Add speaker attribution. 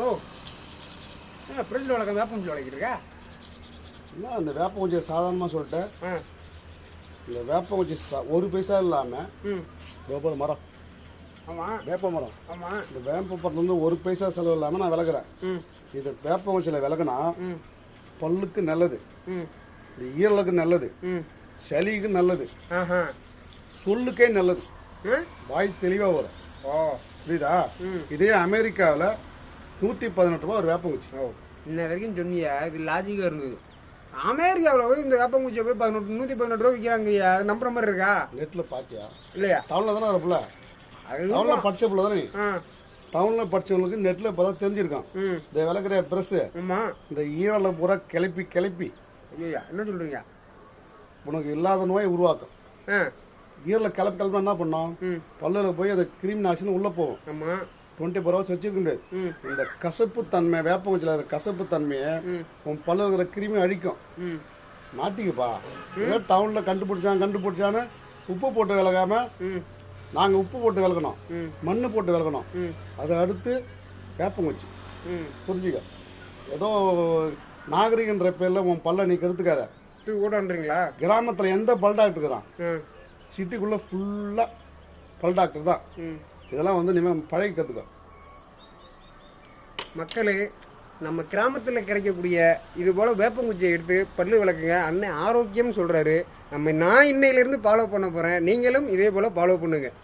Speaker 1: ஓ என்ன ஃப்ரிட்ஜில் வளர்க்க வேப்பஞ்சில் வளர்க்கிருக்கா
Speaker 2: என்ன அந்த வேப்பங்குச்சியை சாதாரணமாக சொல்லிட்டேன்.
Speaker 1: ஆ.
Speaker 2: இந்த வேப்பங்குச்சி சா- ஒரு பைசா இல்லாமல்
Speaker 1: ம்.
Speaker 2: வேப்ப மரம்.
Speaker 1: ஆமாம்
Speaker 2: வேப்ப மரம்.
Speaker 1: ஆமாம்
Speaker 2: இந்த வேப்ப மரத்துலேருந்து ஒரு பைசா செலவு இல்லாமல் நான் விளக்குறேன்.
Speaker 1: ம்.
Speaker 2: இது வேப்பங்குச்சியில் விளக்குனா
Speaker 1: ம்.
Speaker 2: பல்லுக்கு நல்லது.
Speaker 1: ம்.
Speaker 2: இந்த ஈரலுக்கு நல்லது.
Speaker 1: ம்.
Speaker 2: சளிக்கு நல்லது.
Speaker 1: ஆஹா.
Speaker 2: சொல்லுக்கே நல்லது.
Speaker 1: ஆ?
Speaker 2: வாய் தெளிவாக வரும்.
Speaker 1: ஓ.
Speaker 2: புரியுதா?
Speaker 1: ம்.
Speaker 2: இதே அமெரிக்காவில் நூற்றி பதினெட்டு ரூபா ஒரு வேப்பங்குச்சி
Speaker 1: இன்ன வரைக்கும் சொன்னியா இது லாஜிக்காக இருந்தது. அமெரிக்காவில் போய் இந்த வேப்பங்குச்சியை போய் பதினெட்டு நூற்றி பதினெட்டு ரூபா விற்கிறாங்கய்யா அது நம்புற மாதிரி இருக்கா?
Speaker 2: நெட்டில் பார்த்தியா
Speaker 1: இல்லையா?
Speaker 2: டவுனில் தானே இருப்பில்ல
Speaker 1: அது
Speaker 2: டவுனில் படிச்ச பிள்ளை தானே? டவுனில் படிச்சவங்களுக்கு நெட்டில் இப்போ தான் தெரிஞ்சிருக்கான். இந்த விளக்குற
Speaker 1: ஆமாம்
Speaker 2: இந்த ஈரலை பூரா கிளப்பி கிளப்பி.
Speaker 1: என்ன சொல்கிறீங்க
Speaker 2: உனக்கு இல்லாத நோயை உருவாக்கும். ஈரலை கிளப்பி கிளப்பினா என்ன பண்ணோம்? பல்லில் போய் அந்த கிருமி நாசினி உள்ளே
Speaker 1: ஆமாம்
Speaker 2: டுவெண்ட்டி ஃபோர் ஹவர்ஸ் வச்சிருக்க முடியாது இந்த கசப்பு தன்மை வேப்பங்குச்சியில் இருக்கிற கசப்பு தன்மையை உன் பல்ல இருக்கிற கிருமி அழிக்கும். மாத்திக்கப்பா. ஏதோ டவுனில் கண்டுபிடிச்சான் கண்டுபிடிச்சான்னு உப்பு போட்டு விளக்காம
Speaker 1: ம்.
Speaker 2: நாங்கள் உப்பு போட்டு விளக்கணும்.
Speaker 1: ம்.
Speaker 2: மண்ணு போட்டு விளக்கணும்.
Speaker 1: ம்.
Speaker 2: அதை அடுத்து வேப்பங்குச்சி புரிஞ்சுக்க. ஏதோ நாகரிகன்ற பேரில் உன் பல்ல நீ கெடுத்துக்காத.
Speaker 1: இது கூடன்றீங்களா
Speaker 2: கிராமத்தில் எந்த பல் டாக்டர் இருக்கிறான்? சிட்டிக்குள்ளே ஃபுல்லாக பல் டாக்டர் தான். இதெல்லாம் வந்து இனிமேல் பழகி கற்றுக்கோ
Speaker 1: மக்களே நம்ம கிராமத்தில் கிடைக்கக்கூடிய இது போல் வேப்பங்குச்சியை எடுத்து பல்லு விளக்குங்க. அண்ணன் ஆரோக்கியம் சொல்கிறாரு நம்ம நான் இன்னையிலேருந்து ஃபாலோ பண்ண போகிறேன் நீங்களும் இதே போல் ஃபாலோ பண்ணுங்கள்